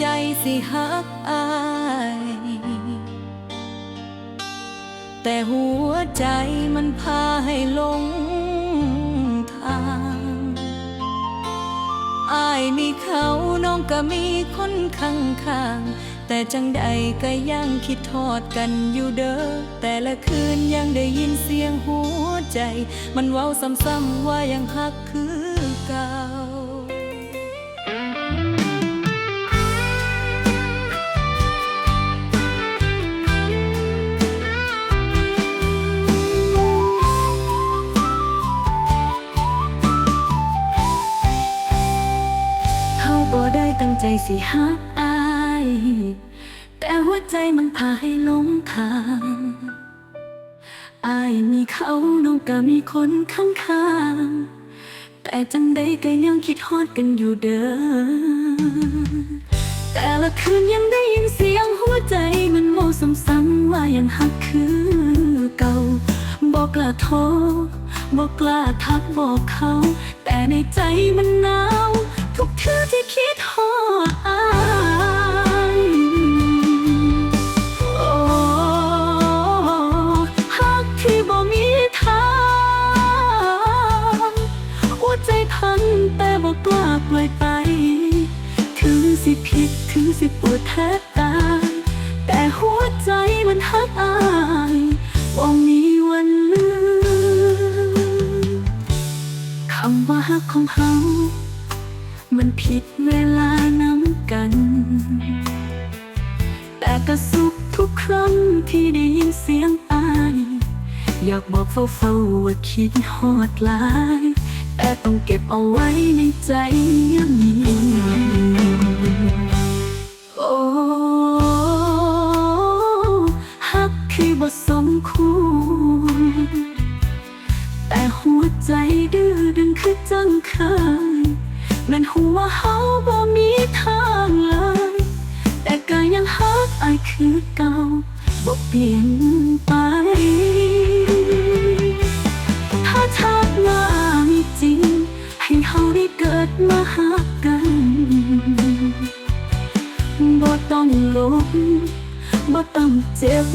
ใจสิฮักอาย แต่หัวใจมันพาให้หลงทางอายมีเขาน้องก็มีคนข้างข้าง แต่จังใดก็ยังคิดทอดกันอยู่เด้อ แต่ละคืนยังได้ยินเสียงหัวใจ มันเว้าซ้ำๆว่ายังฮักคือเก่า สิฮักอาย แต่หัวใจมันพาให้หลงทางอายมีเขาน้องก็มีคนข้างๆ แต่จังใดก็ยังคิดฮอดกันอยู่เด้อ แต่ละคืนยังได้ยินเสียงหัวใจมันโมซ้ำๆว่ายังฮักคือเก่าบอกกล้าโทรบอกกล้าทักบอกเขา แต่ในใจมันหนาว ทุกเทื่อที่คิดฮอดอายโอ้ฮักที่บ่มีทางหัวใจพังแต่บอกกล้าปล่อยไป ถึงสิผิดถึงสิปวดแทบตายแต่หัวใจมันฮักอายว่ามีวันลืมคำว่าฮักของเขา มันผิดเวลาน้ำกัน แต่ก็สุขทุกครั้งที่ได้ยินเสียงอาย อยากบอกเฝ้าๆว่าคิดฮอดหลาย แต่ต้องเก็บเอาไว้ในใจยังมีโอ้ฮักคือบ่สมควรแต่หัวใจดื้อดึงคือจังเคยแมันหัวเฮาบ่มีทางเลย แต่ก็ยังฮักอายคือเก่าบ่เปลี่ยนไป ถ้าชาติหน้ามีจริง ให้เฮาได้เกิดมาหากันบ่ต้องลบบ่ต้องเจ็บ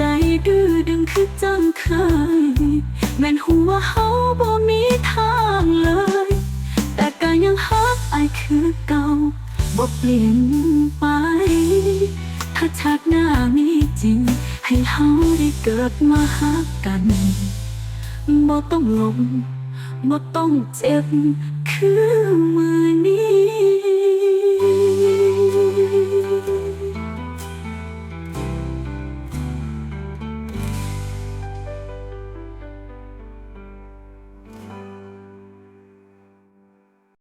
ใจดื้อดึงคือจังเคยแม่นหัวเฮาบ่มีทางเลย แต่ก็ยังฮักอายคือเก่าบ่เปลี่ยนไป ถ้าชาติหน้ามีจริง ให้เฮาได้เกิดมาหากันบ่ต้องหลงบ่ต้องเจ็บคือมือ